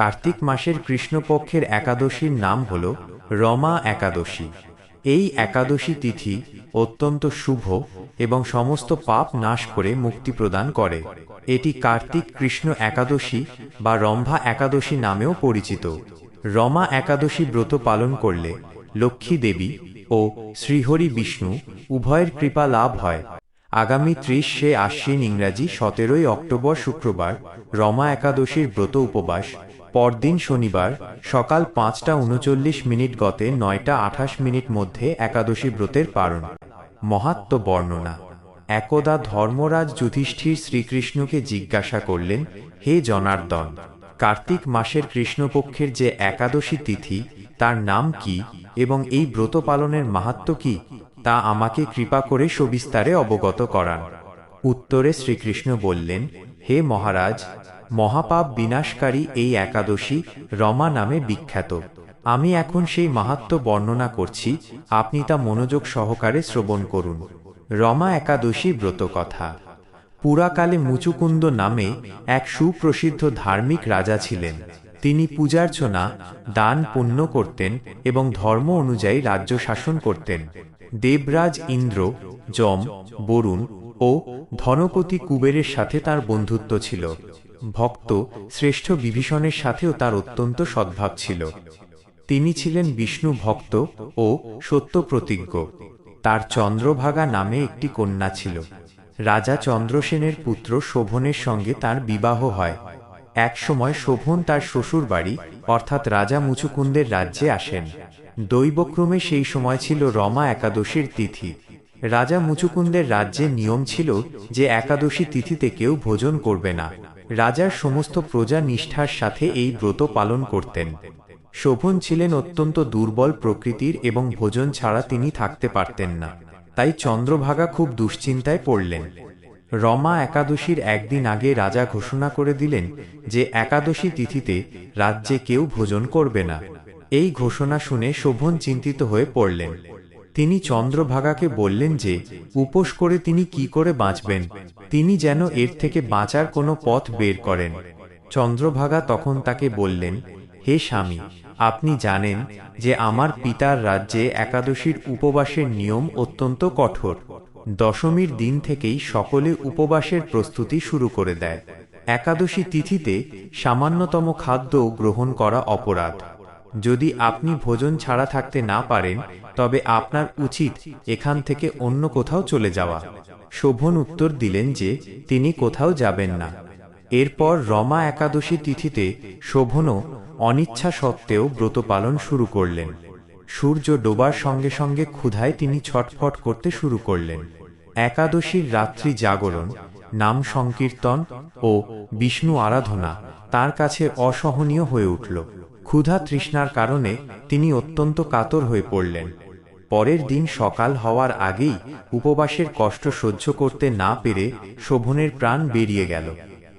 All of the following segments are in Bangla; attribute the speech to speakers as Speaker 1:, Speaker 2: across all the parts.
Speaker 1: কার্তিক মাসের কৃষ্ণপক্ষের একাদশীর নাম হল রমা একাদশী। এই একাদশী তিথি অত্যন্ত শুভ এবং সমস্ত পাপ নাশ করে মুক্তি প্রদান করে। এটি কার্তিক কৃষ্ণ একাদশী বা রম্ভা একাদশী নামেও পরিচিত। রমা একাদশী ব্রত পালন করলে লক্ষ্মী দেবী ও শ্রীহরি বিষ্ণু উভয়ের কৃপা লাভ হয়। আগামী ত্রিশ সে আশ্বিন ইংরাজি সতেরোই অক্টোবর শুক্রবার রমা একাদশীর ব্রত উপবাস পরদিন শনিবার, সকাল পাঁচটা উনচল্লিশ মিনিট গতে নয়টা আঠাশ মিনিট মধ্যে একাদশী ব্রতের পারণ মহাত্ম বর্ণনা, একদা ধর্মরাজ যুধিষ্ঠির শ্রীকৃষ্ণকে জিজ্ঞাসা করলেন, হে জনার্দন, কার্তিক মাসের কৃষ্ণপক্ষের যে একাদশী তিথি, তার নাম কি এবং এই ব্রত পালনের মাহাত্ম কি, তা আমাকে কৃপা করে সবিস্তারে অবগত করান। উত্তরে শ্রীকৃষ্ণ বললেন হে মহারাজ, মহাপাপ বিনাশকারী এই একাদশী রমা নামে বিখ্যাত। আমি এখন সেই মাহাত্ম বর্ণনা করছি, আপনি তা মনোযোগ সহকারে শ্রবণ করুন। রমা একাদশী ব্রত কথা। পুরাকালে মুচুকুন্দ নামে এক সুপ্রসিদ্ধ ধার্মিক রাজা ছিলেন। তিনি পূজার্চনা, দান পুণ্য করতেন এবং ধর্ম অনুযায়ী রাজ্য শাসন করতেন। দেবরাজ ইন্দ্র, যম, বরুণ ও ধনপতি কুবেরের সাথে তার বন্ধুত্ব ছিল। ভক্ত, শ্রেষ্ঠ বিভীষণের সাথেও তার অত্যন্ত সদ্ভাব ছিল। তিনি ছিলেন বিষ্ণু ভক্ত ও সত্য প্রতিজ্ঞ তার চন্দ্রভাগা নামে একটি কন্যা ছিল। রাজা চন্দ্রসেনের পুত্র শোভনের সঙ্গে তার বিবাহ হয়। এক সময় শোভন তার শ্বশুর বাড়ি অর্থাৎ রাজা মুচুকুন্দের রাজ্যে আসেন। দৈবক্রমে সেই সময় ছিল রমা একাদশীর তিথি। রাজা মুচুকুন্দের রাজ্যে নিয়ম ছিল যে একাদশী তিথিতে কেউ ভোজন করবে না। রাজার সমস্ত প্রজা নিষ্ঠার সাথে এই ব্রত পালন করতেন। শোভন ছিলেন অত্যন্ত দুর্বল প্রকৃতির এবং ভোজন ছাড়া তিনি থাকতে পারতেন না। তাই চন্দ্রভাগা খুব দুশ্চিন্তায় পড়লেন। রমা একাদশীর একদিন আগে রাজা ঘোষণা করে দিলেন যে একাদশী তিথিতে রাজ্যে কেউ ভোজন করবে না। এই ঘোষণা শুনে শোভন চিন্তিত হয়ে পড়লেন। তিনি চন্দ্রভাগাকে বললেন যে, উপোস করে তিনি কি করে বাঁচবেন? তিনি যেন এর থেকে বাঁচার কোনো পথ বের করেন। চন্দ্রভাগা তখন তাকে বললেন, হে স্বামী, আপনি জানেন যে আমার পিতার রাজ্যে একাদশীর উপবাসের নিয়ম অত্যন্ত কঠোর। দশমীর দিন থেকেই সকলে উপবাসের প্রস্তুতি শুরু করে দেয়। একাদশী তিথিতে সামান্যতম খাদ্য গ্রহণ করা অপরাধ। যদি আপনি ভোজন ছাড়া থাকতে না পারেন, তবে আপনার উচিত এখান থেকে অন্য কোথাও চলে যাওয়া। শোভন উত্তর দিলেন যে, তিনি কোথাও যাবেন না। এরপর রমা একাদশী তিথিতে শোভনও অনিচ্ছা সত্ত্বেও ব্রত পালন শুরু করলেন। সূর্য ডোবার সঙ্গে সঙ্গে ক্ষুধায় তিনি ছটফট করতে শুরু করলেন। একাদশীর রাত্রি জাগরণ, নাম সংকীর্তন ও বিষ্ণু আরাধনা তার কাছে অসহনীয় হয়ে উঠল। ক্ষুধা তৃষ্ণার কারণে তিনি অত্যন্ত কাতর হয়ে পড়লেন। পরের দিন সকাল হওয়ার আগেই উপবাসের কষ্ট সহ্য করতে না পেরে শোভনের প্রাণ বেরিয়ে গেল।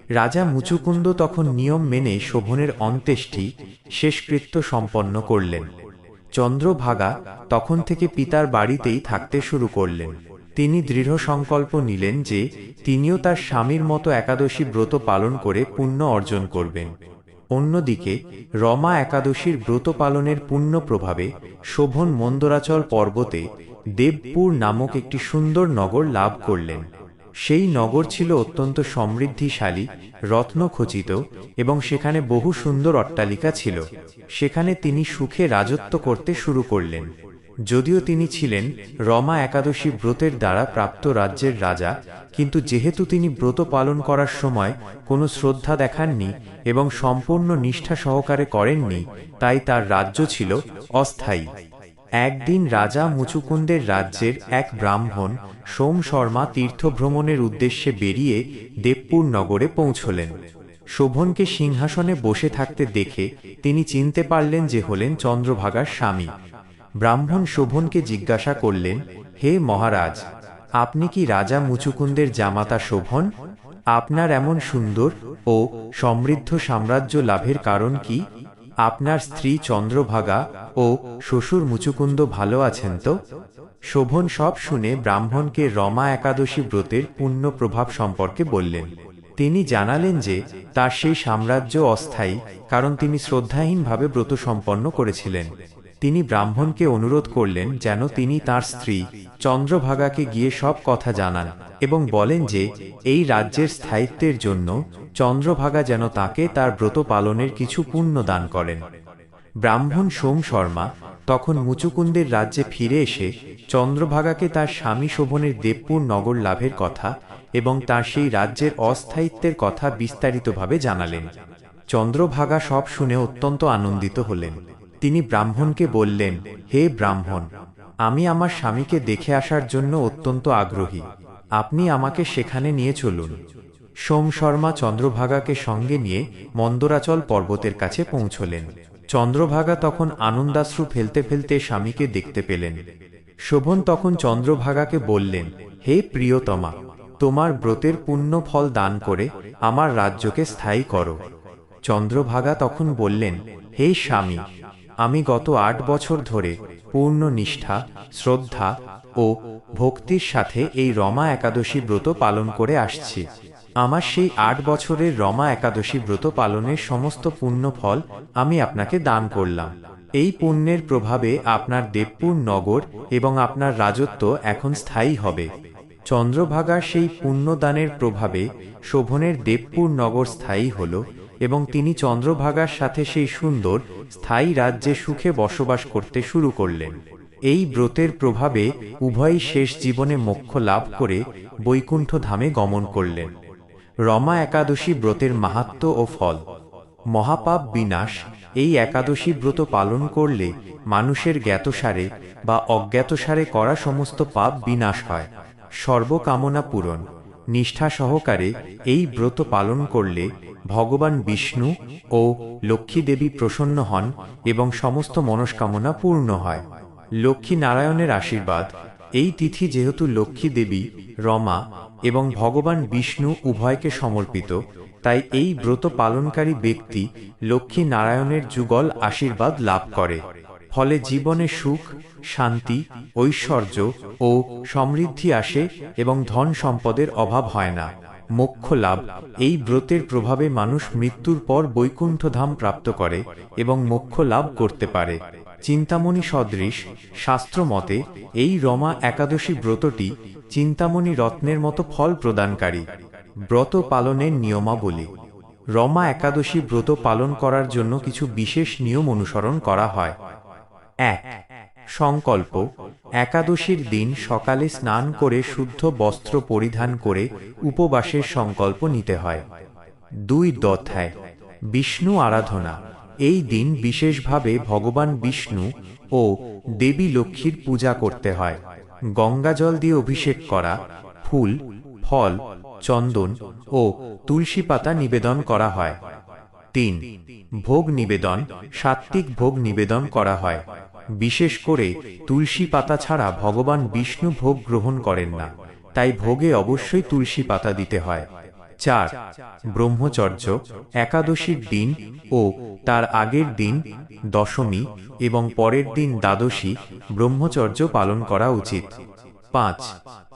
Speaker 1: রাজা মুচুকুন্দ তখন নিয়ম মেনে শোভনের অন্ত্যেষ্টি শেষকৃত্য সম্পন্ন করলেন। চন্দ্রভাগা তখন থেকে পিতার বাড়িতেই থাকতে শুরু করলেন। তিনি দৃঢ় সংকল্প নিলেন যে তিনিও তার স্বামীর মতো একাদশী ব্রত পালন করে পুণ্য অর্জন করবেন। অন্যদিকে, রমা একাদশীর ব্রত পালনের পুণ্য প্রভাবে শোভন মন্দরাচল পর্বতে দেবপুর নামক একটি সুন্দর নগর লাভ করলেন। সেই নগর ছিল অত্যন্ত সমৃদ্ধিশালী, রত্নখচিত এবং সেখানে বহু সুন্দর অট্টালিকা ছিল। সেখানে তিনি সুখে রাজত্ব করতে শুরু করলেন। যদিও তিনি ছিলেন রমা একাদশী ব্রতের দ্বারা প্রাপ্ত রাজ্যের রাজা, কিন্তু যেহেতু তিনি ব্রত পালন করার সময় কোনো শ্রদ্ধা দেখাননি এবং সম্পূর্ণ নিষ্ঠা সহকারে করেননি, তাই তার রাজ্য ছিল অস্থায়ী। একদিন রাজা মুচুকুন্দের রাজ্যের এক ব্রাহ্মণ সোম শর্মা তীর্থভ্রমণের উদ্দেশ্যে বেরিয়ে দেবপুর নগরে পৌঁছলেন। শোভনকে সিংহাসনে বসে থাকতে দেখে তিনি চিনতে পারলেন যে হলেন চন্দ্রভাগার স্বামী। ব্রাহ্মণ শোভনকে জিজ্ঞাসা করলেন, হে মহারাজ, আপনি কি রাজা মুচুকুন্দের জামাতা শোভন? আপনার এমন সুন্দর ও সমৃদ্ধ সাম্রাজ্য লাভের কারণ কি? আপনার স্ত্রী চন্দ্রভাগা ও শ্বশুর মুচুকুন্দ ভালো আছেন তো? শোভন সব শুনে ব্রাহ্মণকে রমা একাদশী ব্রতের পুণ্য প্রভাব সম্পর্কে বললেন। তিনি জানালেন যে, তার সেই সাম্রাজ্য অস্থায়ী, কারণ তিনি শ্রদ্ধাহীনভাবে ব্রত সম্পন্ন করেছিলেন। তিনি ব্রাহ্মণকে অনুরোধ করলেন যেন তিনি তার স্ত্রী চন্দ্রভাগাকে গিয়ে সব কথা জানান এবং বলেন যে, এই রাজ্যের স্থায়িত্বের জন্য চন্দ্রভাগা যেন তাকে তার ব্রত পালনের কিছু পুণ্য দান করেন। ব্রাহ্মণ সোম শর্মা তখন মুচুকুন্দের রাজ্যে ফিরে এসে চন্দ্রভাগাকে তার স্বামী শোভনের দেবপুর নগর লাভের কথা এবং তার সেই রাজ্যের অস্থায়িত্বের কথা বিস্তারিতভাবে জানালেন। চন্দ্রভাগা সব শুনে অত্যন্ত আনন্দিত হলেন। তিনি ব্রাহ্মণকে বললেন, হে ব্রাহ্মণ, আমি আমার স্বামীকে দেখে আসার জন্য অত্যন্ত আগ্রহী। আপনি আমাকে সেখানে নিয়ে চলুন। সোম শর্মা চন্দ্রভাগাকে সঙ্গে নিয়ে মন্দরাচল পর্বতের কাছে পৌঁছলেন। চন্দ্রভাগা তখন আনন্দাশ্রু ফেলতে ফেলতে স্বামীকে দেখতে পেলেন। শোভন তখন চন্দ্রভাগাকে বললেন, হে প্রিয়তমা, তোমার ব্রতের পুণ্য ফল দান করে আমার রাজ্যকে স্থায়ী করো। চন্দ্রভাগা তখন বললেন, হে স্বামী আমি গত আট বছর ধরে পূর্ণ নিষ্ঠা, শ্রদ্ধা ও ভক্তির সাথে এই রমা একাদশী ব্রত পালন করে আসছি। আমার সেই আট বছরের রমা একাদশী ব্রত পালনের সমস্ত পুণ্য ফল আমি আপনাকে দান করলাম। এই পুণ্যের প্রভাবে আপনার দেবপুর নগর এবং আপনার রাজত্ব এখন স্থায়ী হবে। চন্দ্রভাগার সেই পুণ্যদানের প্রভাবে শোভনের দেবপুর নগর স্থায়ী হল এবং তিনি চন্দ্রভাগার সাথে সেই সুন্দর, স্থায়ী রাজ্যে সুখে বসবাস করতে শুরু করলেন। এই ব্রতের প্রভাবে উভয়ই শেষ জীবনে মোক্ষ লাভ করে বৈকুণ্ঠ ধামে গমন করলেন। রমা একাদশী ব্রতের মাহাত্ম ও ফল। মহাপাপ বিনাশ, এই একাদশী ব্রত পালন করলে মানুষের জ্ঞাতসারে বা অজ্ঞাতসারে করা সমস্ত পাপ বিনাশ হয়। সর্বকামনা পূরণ। নিষ্ঠা সহকারে এই ব্রত পালন করলে ভগবান বিষ্ণু ও লক্ষ্মী দেবী প্রসন্ন হন এবং সমস্ত মনস্কামনা পূর্ণ হয়। লক্ষ্মী নারায়ণের আশীর্বাদ, এই তিথি যেহেতু লক্ষ্মী দেবী রমা এবং ভগবান বিষ্ণু উভয়কে সমর্পিত, তাই এই ব্রত পালনকারী ব্যক্তি লক্ষ্মী নারায়ণের যুগল আশীর্বাদ লাভ করে। ফলে জীবনে সুখ, শান্তি, ঐশ্বর্য ও সমৃদ্ধি আসে এবং ধন সম্পদের অভাব হয় না। মোক্ষ লাভ, এই ব্রতের প্রভাবে মানুষ মৃত্যুর পর বৈকুণ্ঠ ধাম প্রাপ্ত করে এবং মোক্ষ লাভ করতে পারে। চিন্তামণি সদৃশ শাস্ত্র মতে এই রমা একাদশী ব্রতটি চিন্তামণি রত্নের মতো ফল প্রদানকারী। ব্রত পালনের নিয়মাবলী। রমা একাদশী ব্রত পালন করার জন্য কিছু বিশেষ নিয়ম অনুসরণ করা হয়। এক। সংকল্প, একাদশীর দিন সকালে স্নান করে শুদ্ধ বস্ত্র পরিধান করে উপবাসের সংকল্প নিতে হয়। দুই দধ্যায়, বিষ্ণু আরাধনা। এই দিন বিশেষভাবে ভগবান বিষ্ণু ও দেবী লক্ষ্মীর পূজা করতে হয়। গঙ্গাজল দিয়ে অভিষেক করা, ফুল, ফল, চন্দন ও তুলসী পাতা নিবেদন করা হয়। তিন, ভোগ নিবেদন, সাত্ত্বিক ভোগ নিবেদন করা হয়। বিশেষ করে তুলসী পাতা ছাড়া ভগবান বিষ্ণু ভোগ গ্রহণ করেন না, তাই ভোগে অবশ্যই তুলসী পাতা দিতে হয়। চার, ব্রহ্মচর্য, একাদশীর দিন ও তার আগের দিন দশমী এবং পরের দিন দ্বাদশী ব্রহ্মচর্য পালন করা উচিত। পাঁচ,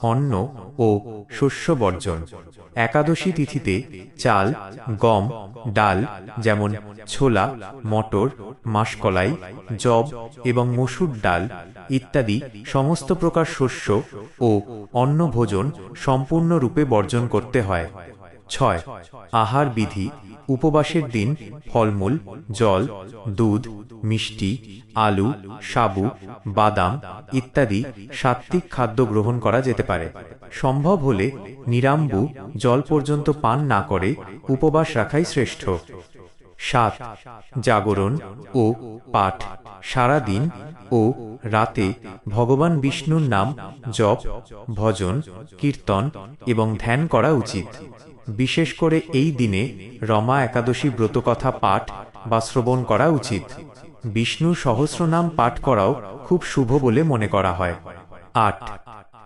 Speaker 1: অন্ন ও শস্য বর্জন। একাদশী তিথিতে চাল, গম, ডাল যেমন ছোলা, মটর, মাসকলাই জব এবং মসুর ডাল ইত্যাদি সমস্ত প্রকার শস্য ও অন্ন ভোজন সম্পূর্ণরূপে বর্জন করতে হয়। ছয়, আহার বিধি উপবাসের দিন ফলমূল, জল, দুধ, মিষ্টি, আলু, সাবু, বাদাম ইত্যাদি সাত্ত্বিক খাদ্য গ্রহণ করা যেতে পারে। সম্ভব হলে নিরাম্বু জল পর্যন্ত পান না করে উপবাস রাখাই শ্রেষ্ঠ। সাত, জাগরণ ও পাঠ। সারা দিন ও রাতে ভগবান বিষ্ণুর নাম জপ, ভজন, কীর্তন এবং ধ্যান করা উচিত। বিশেষ করে এই দিনে রমা একাদশী ব্রতকথা পাঠ বা শ্রবণ করা উচিত। বিষ্ণুর সহস্রনাম পাঠ করাও খুব শুভ বলে মনে করা হয়। আট।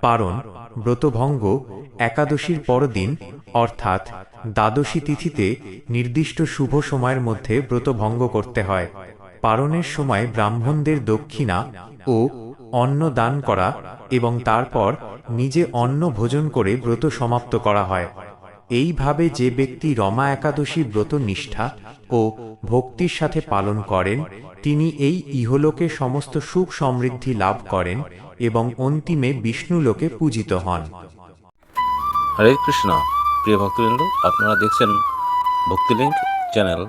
Speaker 1: পারণ, ব্রতভঙ্গ, একাদশীর পরদিন, অর্থাৎ দ্বাদশী তিথিতে নির্দিষ্ট শুভ সময়ের মধ্যে ব্রতভঙ্গ করতে হয়। পারণের সময় ব্রাহ্মণদের দক্ষিণা ও অন্ন দান করা এবং তারপর নিজে অন্ন ভোজন করে ব্রত সমাপ্ত করা হয়। এইভাবে যে ব্যক্তি রমা একাদশী ব্রত নিষ্ঠা ও ভক্তির সাথে পালন করেন, তিনি এই ইহলোকে সমস্ত সুখ সমৃদ্ধি লাভ করেন এবং অন্তিমে বিষ্ণুলোকে পূজিত হন।
Speaker 2: হরে কৃষ্ণ। প্রিয় ভক্তবৃন্দ, আপনারা দেখছেন ভক্তিলিঙ্ক চ্যানেল।